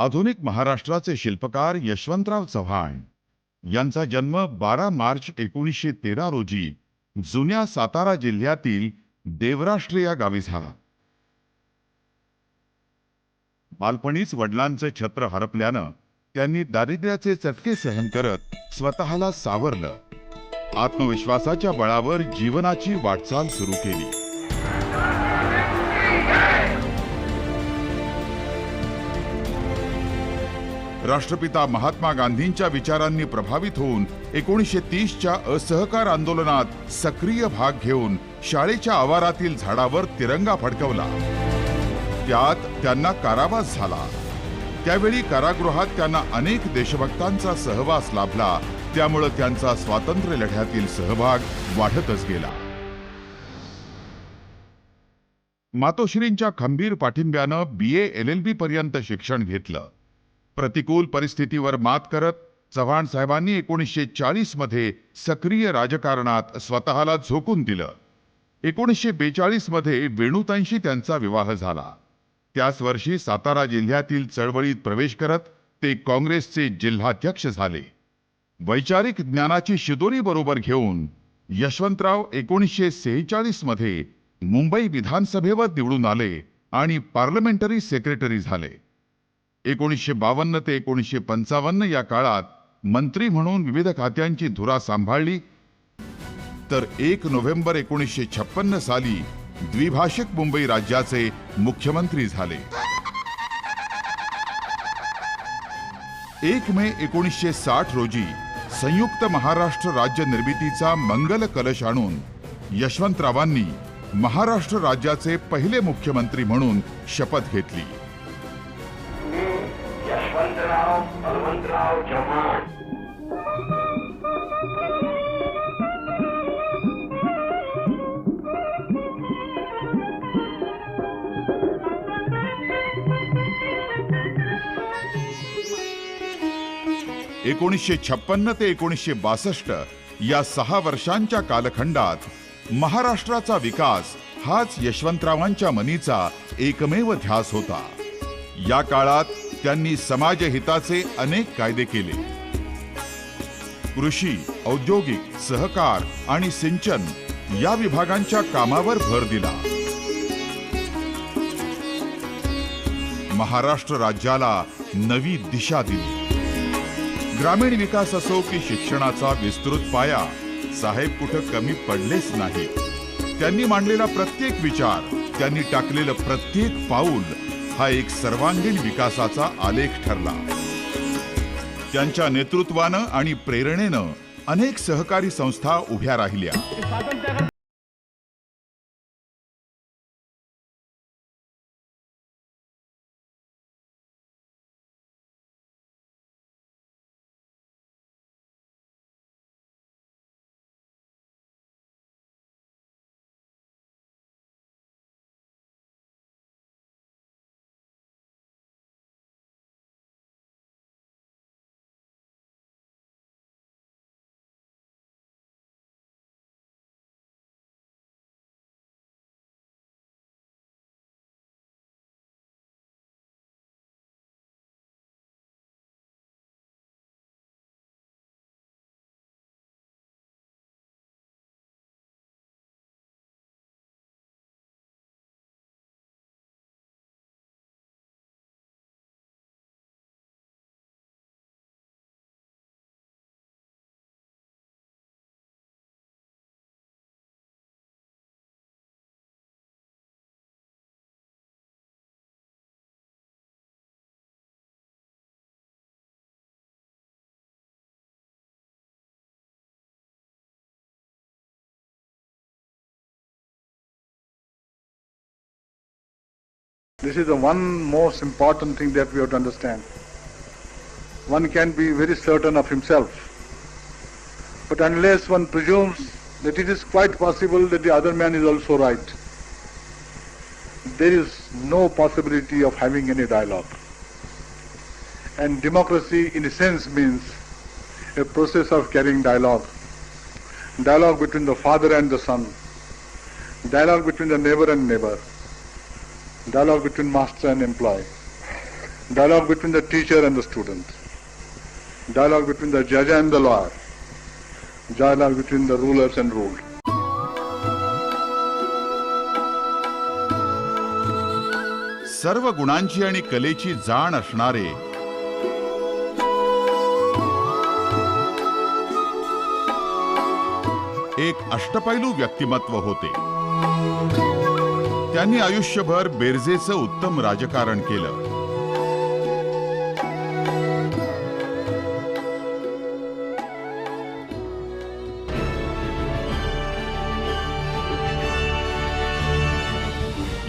आधुनिक महाराष्ट्राचे शिल्पकार यशवंतराव चव्हाण यांचा जन्म बारा मार्च एकोणीसशे तेरा रोजी जुन्या सातारा जिल्ह्यातील देवराष्ट्र या गावी झाला. बालपणीच वडिलांचे छत्र हरपल्यानं त्यांनी दारिद्र्याचे चटके सहन करत स्वतःला सावरलं. आत्मविश्वासाच्या बळावर जीवनाची वाटचाल सुरू केली. राष्ट्रपिता महात्मा गांधींच्या विचारांनी प्रभावित होऊन एकोणीसशे तीसच्या असहकार आंदोलनात सक्रिय भाग घेऊन शाळेच्या आवारातील झाडावर तिरंगा फडकवला. त्यात त्यांना कारावास झाला. त्यावेळी कारागृहात त्यांना अनेक देशभक्तांचा सहवास लाभला. त्यामुळं त्यांचा स्वातंत्र्य लढ्यातील सहभाग वाढतच गेला. मातोश्रींच्या खंबीर पाठिंब्यानं बी ए एल एल बी पर्यंत शिक्षण घेतलं. प्रतिकूल परिस्थितीवर मात करत चव्हाण साहेबांनी एकोणीसशे चाळीसमध्ये सक्रिय राजकारणात स्वतःला झोकून दिलं. एकोणीसशे बेचाळीसमध्ये वेणुतांशी त्यांचा विवाह झाला. त्याच वर्षी सातारा जिल्ह्यातील चळवळीत प्रवेश करत ते काँग्रेसचे जिल्हाध्यक्ष झाले. वैचारिक ज्ञानाची शिदोरी बरोबर घेऊन यशवंतराव एकोणीसशे सेहेचाळीसमध्ये मुंबई विधानसभेवर निवडून आले आणि पार्लमेंटरी सेक्रेटरी झाले. एकोणीसशे बावन्न ते एकोणीसशे पंचावन्न या काळात मंत्री म्हणून विविध खात्यांची धुरा सांभाळली. तर एक नोव्हेंबर एकोणीसशे छप्पन्न साली द्विभाषिक मुंबई राज्याचे मुख्यमंत्री झाले. एक मे एकोणीसशे साठ रोजी संयुक्त महाराष्ट्र राज्य निर्मितीचा मंगल कलश आणून यशवंतरावांनी महाराष्ट्र राज्याचे पहिले मुख्यमंत्री म्हणून शपथ घेतली. यशवंतराव बलवंतराव चव्हाण. एकोणीसशे छप्पन्न ते एकोणीसशे बासष्ट या सहा वर्षांच्या कालखंडात महाराष्ट्राचा विकास हाच यशवंतरावांच्या मनीचा एकमेव ध्यास होता. या काळात त्यांनी समाजहिताचे अनेक कायदे केले. कृषी औद्योगिक सहकार आणि सिंचन या विभागांच्या कामावर भर दिला. महाराष्ट्र राज्याला नवी दिशा दिली. ग्रामीण विकास असो की शिक्षणाचा विस्तृत पाया साहेब कुठं कमी पडलेच नाही. त्यांनी मांडलेला प्रत्येक विचार त्यांनी टाकलेलं प्रत्येक पाऊल हा एक सर्वांगीण विकासाचा आलेख ठरला. त्यांच्या नेतृत्वानं आणि प्रेरणेनं अनेक सहकारी संस्था उभ्या राहिल्या. This is the one most important thing that we have to understand. One can be very certain of himself. But unless one presumes that it is quite possible that the other man is also right, there is no possibility of having any dialogue. And democracy, in a sense, means a process of carrying dialogue. Dialogue between the father and the son. Dialogue between the neighbor and neighbor. Dialogue between master and employee. dialogue between the teacher and the student, dialogue between the judge and the lawyer, dialogue between the rulers and ruled. सर्व गुणांची आणि कलेची जाण असणारे एक अष्टपैलू व्यक्तिमत्व होते त्यांनी आयुष्यभर बेरजेचं उत्तम राजकारण केलं.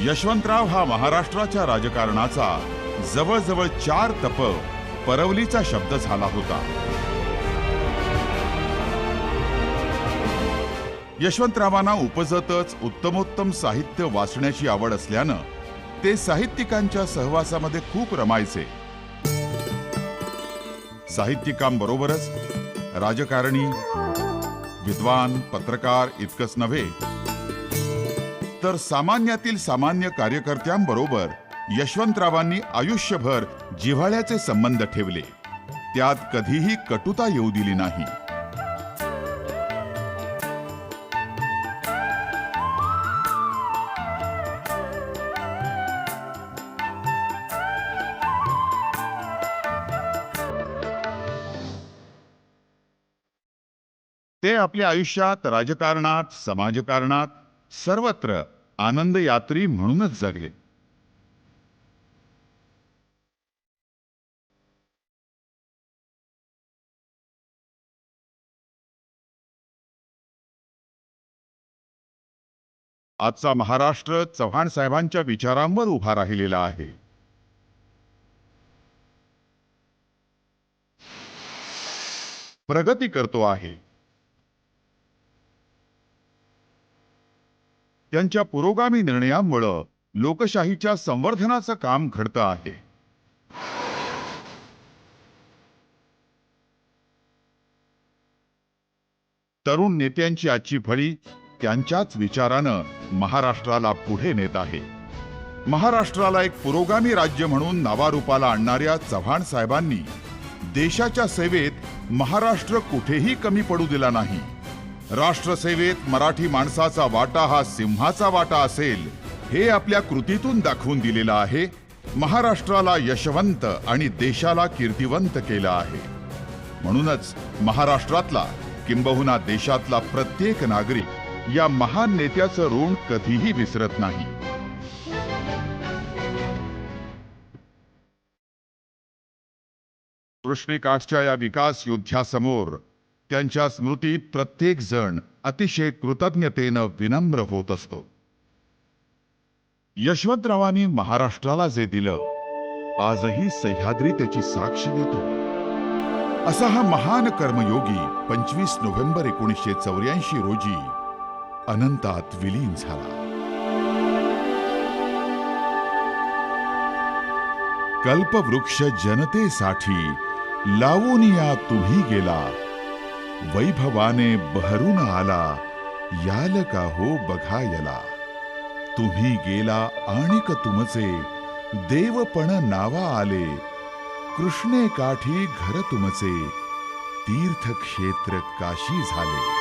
यशवंतराव हा महाराष्ट्राच्या राजकारणाचा जवळजवळ चार तप परवलीचा शब्द झाला होता. यशवंतरावांना उपजतच उत्तमोत्तम साहित्य वाचण्याची आवड असल्यानं ते साहित्यिकांच्या सहवासामध्ये खूप रमायचे. साहित्यिकांबरोबरच राजकारणी विद्वान पत्रकार इतकंच नव्हे तर सामान्यातील सामान्य कार्यकर्त्यांबरोबर यशवंतरावांनी आयुष्यभर जिव्हाळ्याचे संबंध ठेवले. त्यात कधीही कटुता येऊ दिली नाही. पुढे आपल्या आयुष्यात राजकारणात समाजकारणात सर्वत्र आनंद यात्री म्हणूनच जगले. आजचा महाराष्ट्र चव्हाण साहेबांच्या विचारांवर उभा राहिलेला आहे. प्रगती करतो आहे. त्यांच्या पुरोगामी निर्णयामुळं लोकशाहीच्या संवर्धनाचं काम घडतं आहे. तरुण नेत्यांची आजची फळी त्यांच्याच विचारानं महाराष्ट्राला पुढे नेत आहे. महाराष्ट्राला एक पुरोगामी राज्य म्हणून नावारूपाला आणणाऱ्या चव्हाण साहेबांनी देशाच्या सेवेत महाराष्ट्र कुठेही कमी पडू दिला नाही. राष्ट्रसेवेत मराठी माणसाचा वाटा हा सिंहाचा वाटा असेल हे आपल्या कृतीतून दाखवून दिलेलं आहे. महाराष्ट्राला यशवंत आणि देशाला कीर्तिवंत केलं आहे. म्हणूनच महाराष्ट्रातला किंबहुना देशातला प्रत्येक नागरिक या महान नेत्याचं ऋण कधीही विसरत नाही. कृष्णिकाठच्या या विकास युद्धासमोर त्यांच्या स्मृतीत प्रत्येक जण अतिशय कृतज्ञतेनं विनम्र होत असतो. यशवंतरावांनी महाराष्ट्राला जे दिलं आजही सह्याद्री त्याची साक्ष देतो. असा हा महान कर्मयोगी पंचवीस नोव्हेंबर एकोणीसशे चौऱ्याऐंशी रोजी अनंतात विलीन झाला. कल्पवृक्ष जनतेसाठी लावून या तुम्ही गेला वैभवाने बहरून आला याल का हो बघायला? तुम्ही गेला आणिक तुमचे देवपण नावा आले कृष्णे काठी घर तुमचे तीर्थक्षेत्र काशी झाले.